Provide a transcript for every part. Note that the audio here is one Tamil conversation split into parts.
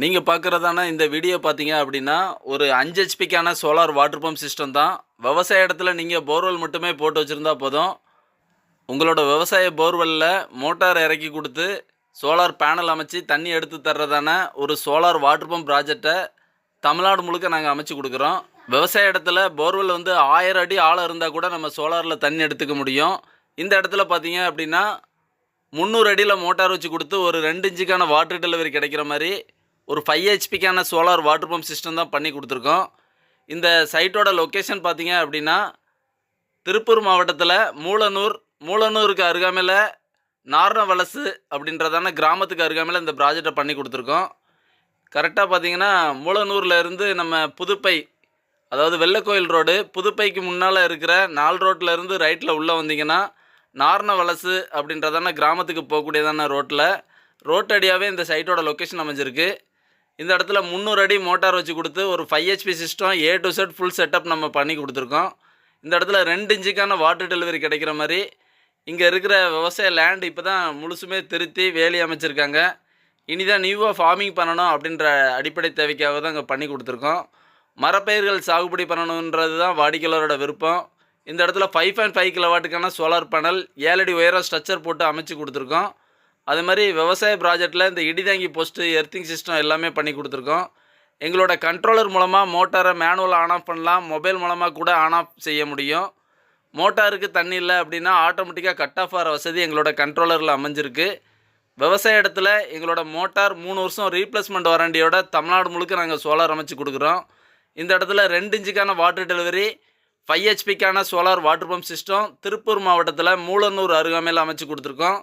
நீங்கள் பார்க்குறதான இந்த வீடியோ பார்த்தீங்க அப்படின்னா ஒரு அஞ்சு ஹெச்பிக்கான சோலார் வாட்டர் பம்ப் சிஸ்டம் தான். விவசாய இடத்துல நீங்கள் போர்வெல் மட்டுமே போட்டு வச்சுருந்தா போதும். உங்களோட விவசாய போர்வெல்லில் மோட்டார் இறக்கி கொடுத்து சோலார் பேனல் அமைச்சு தண்ணி எடுத்து தர்றதான ஒரு சோலார் வாட்டர் பம்ப் ப்ராஜெக்டை தமிழ்நாடு முழுக்க நாங்கள் அமைச்சு கொடுக்குறோம். விவசாய இடத்துல போர்வெல் வந்து ஆயிரம் அடி ஆழம் இருந்தால் கூட நம்ம சோலாரில் தண்ணி எடுத்துக்க முடியும். இந்த இடத்துல பார்த்தீங்க அப்படின்னா முந்நூறு அடியில் மோட்டார் வச்சு கொடுத்து ஒரு ரெண்டு இன்ச்சுக்கான வாட்டர் டெலிவரி கிடைக்கிற மாதிரி ஒரு ஃபைவ் ஹெச்பிக்கான சோலார் வாட்டர் பம்ப் சிஸ்டம் தான் பண்ணி கொடுத்துருக்கோம். இந்த சைட்டோட லொக்கேஷன் பார்த்தீங்க அப்படின்னா திருப்பூர் மாவட்டத்தில் மூலனூர் மூலனூருக்கு அருகாமையில் நாரணவலசு அப்படின்றதான கிராமத்துக்கு அருகாமையில் இந்த ப்ராஜெக்டை பண்ணி கொடுத்துருக்கோம். கரெக்டாக பார்த்தீங்கன்னா மூலனூர்லேருந்து நம்ம புதுப்பை அதாவது வெள்ளக்கோயில் ரோடு புதுப்பைக்கு முன்னால் இருக்கிற நால் ரோட்டிலேருந்து ரைட்டில் உள்ளே வந்தீங்கன்னா நாரணவலசு அப்படின்றதான கிராமத்துக்கு போகக்கூடியதான ரோட்டில் ரோட்டடியாகவே இந்த சைட்டோட லொக்கேஷன் அமைஞ்சிருக்கு. இந்த இடத்துல முந்நூறு அடி மோட்டார் வச்சு கொடுத்து ஒரு five HP system A to set full setup நம்ம பண்ணி கொடுத்துருக்கோம். இந்த இடத்துல ரெண்டு இன்ச்சுக்கான வாட்டர் டெலிவரி கிடைக்கிற மாதிரி இங்கே இருக்கிற விவசாய லேண்ட் இப்போ தான் முழுசுமே திருத்தி வேலி அமைச்சிருக்காங்க. இனிதான் நியூவாக ஃபார்மிங் பண்ணணும் அப்படின்ற அடிப்படை தேவைக்காக தான் இங்கே பண்ணி கொடுத்துருக்கோம். மரப்பயிர்கள் சாகுபடி பண்ணணுன்றது தான் வாடிக்கையாளரோட விருப்பம். இந்த இடத்துல ஃபைவ் பாயிண்ட் ஃபைவ் கிலோவாட்டுக்கான சோலார் பேனல் ஏழடி உயரம் ஸ்ட்ரக்சர் போட்டு அமைச்சு கொடுத்துருக்கோம். அது மாதிரி விவசாய ப்ராஜெக்டில் இந்த இடிதாங்கி போஸ்ட்டு எர்த்திங் சிஸ்டம் எல்லாமே பண்ணி கொடுத்துருக்கோம். எங்களோட கண்ட்ரோலர் மூலமாக மோட்டாரை மேனுவல் ஆன் ஆஃப் பண்ணலாம். மொபைல் மூலமாக கூட ஆன் ஆஃப் செய்ய முடியும். மோட்டாருக்கு தண்ணி இல்லை அப்படின்னா ஆட்டோமேட்டிக்காக கட் ஆஃப் ஆகிற வசதி எங்களோட கண்ட்ரோலரில் அமைஞ்சிருக்கு. விவசாய இடத்துல எங்களோட மோட்டார் மூணு வருஷம் ரீப்ளேஸ்மெண்ட் வாரண்டியோட தமிழ்நாடு முழுக்க நாங்கள் சோலார் அமைச்சு கொடுக்குறோம். இந்த இடத்துல ரெண்டு இன்ச்சுக்கான water delivery five ஹெச்பிக்கான solar water pump system Tiruppur மாவட்டத்தில் மூலநூறு அருகாமையில் அமைச்சு கொடுத்துருக்கோம்.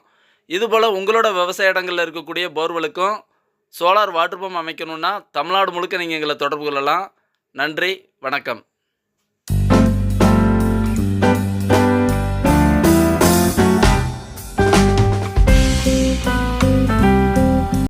இதுபோல் உங்களோட விவசாய இடங்களில் இருக்கக்கூடிய போர்வெலுக்கும் சோலார் வாட்டர் பம்ப் அமைக்கணுன்னா தமிழ்நாடு முழுக்க நீங்கள் எங்களை தொடர்பு கொள்ளலாம். நன்றி வணக்கம்.